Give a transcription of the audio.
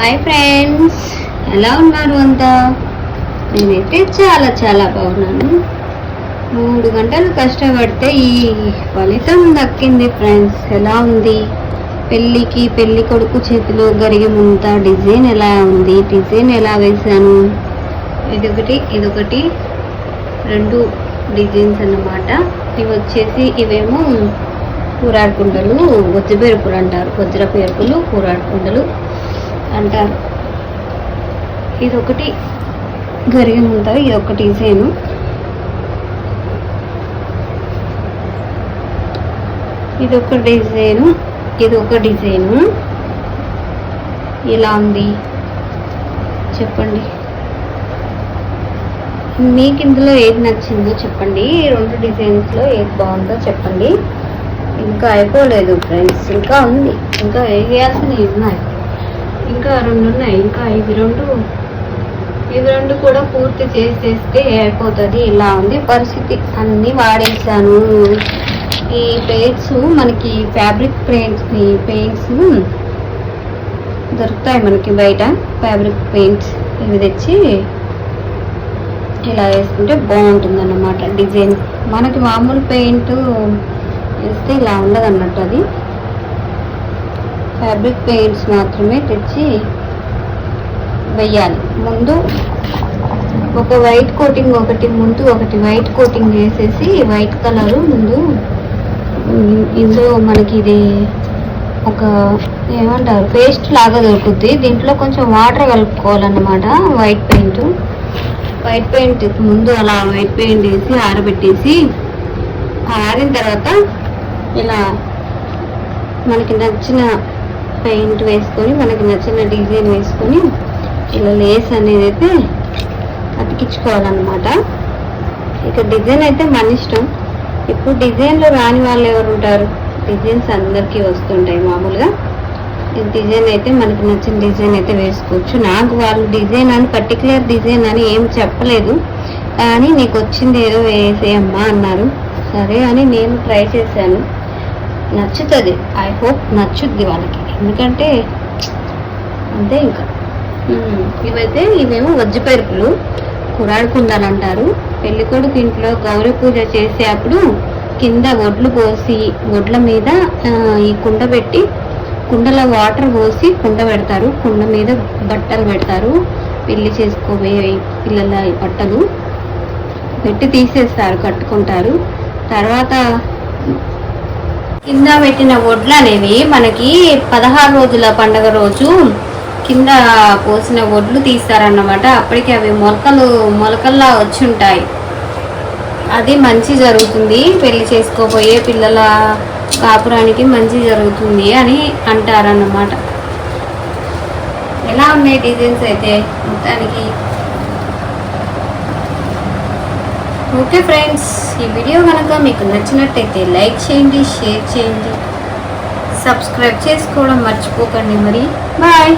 Hi friends ఎలా ఉన్నారు అంతా? నేనైతే చాలా చాలా బాగున్నాను. మూడు గంటలు కష్టపడితే ఈ ఫలితం దక్కింది ఫ్రెండ్స్ ఎలా ఉంది? పెళ్ళికి పెళ్ళి కొడుకు చేతిలో గరిగి ముంత డిజైన్ ఎలా ఉంది? డిజైన్ ఎలా వేశాను? ఇదొకటి ఇదొకటి. రెండు డిజైన్స్ అన్నమాట. ఇవి వచ్చేసి ఇవేమో కూరాడుకుండలు వజ్రపేరుకులు అంటారు. వజ్రపేరుకులు కూరాడుకుంటలు కూరాడుకుండలు అంటారు. ఇదొకటి గరిగి ఉంటారు ఇది ఒక డిజైను ఇది ఒక డిజైను ఇది ఒక డిజైను. ఇలా ఉంది. చెప్పండి. మీకు ఇందులో ఏది నచ్చిందో చెప్పండి. ఈ రెండు డిజైన్స్లో ఏది బాగుందో చెప్పండి. ఇంకా అయిపోలేదు ఫ్రెండ్స్. ఇంకా ఉంది. ఇంకా వేయాల్సినవి ఉన్నాయి. ఇంకా రెండు ఉన్నాయి. ఇంకా ఇవి రెండు ఇవి రెండు కూడా పూర్తి చేసేస్తే అయిపోతుంది. ఇలా ఉంది పరిస్థితి. అన్నీ వాడేసాను ఈ పెయింట్స్ మనకి ఫ్యాబ్రిక్ పెయింట్స్ పెయింట్స్ దొరుకుతాయి మనకి బయట. ఫ్యాబ్రిక్ పెయింట్స్ ఇవి తెచ్చి ఇలా వేసుకుంటే బాగుంటుంది అన్నమాట డిజైన్. మనకి మామూలు పెయింట్ వేస్తే ఇలా ఉండదు అన్నట్టు అది. ఫ్యాబ్రిక్ పెయింట్స్ మాత్రమే తెచ్చి వెయ్యాలి. ముందు ఒక వైట్ కోటింగ్ ఒకటి ముందు ఒకటి వైట్ కోటింగ్ వేసేసి వైట్ కలర్ ముందు ఇందులో మనకి ఇది ఒక ఏమంటారు పేస్ట్ లాగా దొరుకుద్ది. దీంట్లో కొంచెం వాటర్ కలుపుకోవాలన్నమాట వైట్ పెయింట్ వైట్ పెయింట్ ముందు అలా వైట్ పెయింట్ వేసి ఆరబెట్టేసి ఆరిన తర్వాత ఇలా మనకి నచ్చిన పెయింట్ వేసుకొని మనకి నచ్చిన డిజైన్ వేసుకొని ఇలా లేస్ అనేది అయితే అతికించుకోవాలన్నమాట. ఇక డిజైన్ అయితే మన ఇష్టం. ఇప్పుడు డిజైన్లో రాని వాళ్ళు ఎవరు ఉంటారు? డిజైన్స్ అందరికీ వస్తుంటాయి మామూలుగా. ఈ డిజైన్ అయితే మనకి నచ్చిన డిజైన్ అయితే వేసుకోవచ్చు. నాకు వాళ్ళు డిజైన్ అని పర్టికులర్ డిజైన్ అని ఏం చెప్పలేదు. కానీ నీకు వచ్చింది ఏదో వేసేయమ్మా అన్నారు. సరే అని నేను ట్రై చేశాను. నచ్చుతుంది. ఐ హోప్ నచ్చుద్ది వాళ్ళకి. ఎందుకంటే అంతే ఇంకా. ఇవైతే ఇవేమో వజ్జిపరుపులు కురాడు కుండలు అంటారు. పెళ్ళి కొడుకు ఇంట్లో గౌరీ పూజ చేసేటప్పుడు కింద వడ్లు పోసి వడ్ల మీద ఈ కుండ పెట్టి కుండలో వాటర్ పోసి కుండ పెడతారు. కుండ మీద బట్టలు పెడతారు. పెళ్ళి చేసుకోబోయే పిల్లల బట్టలు పెట్టి తీసేస్తారు కట్టుకుంటారు. తర్వాత కింద పెట్టిన వడ్లు అనేవి మనకి పదహారు రోజుల పండగ రోజు కింద పోసిన వడ్లు తీస్తారన్నమాట. అప్పటికి అవి మొలకలు మొలకల్లా వచ్చి ఉంటాయి. అది మంచి జరుగుతుంది. పెళ్ళి చేసుకోబోయే పిల్లల కాపురానికి మంచి జరుగుతుంది అని అంటారన్నమాట. ఎలా ఉన్నాయి డిజైన్స్ అయితే? మొత్తానికి ఓకే ఫ్రెండ్స్ ఈ వీడియో కనుక మీకు నచ్చినట్టయితే లైక్ చేయండి షేర్ చేయండి సబ్స్క్రైబ్ చేసుకోవడం మర్చిపోకండి మరి. బాయ్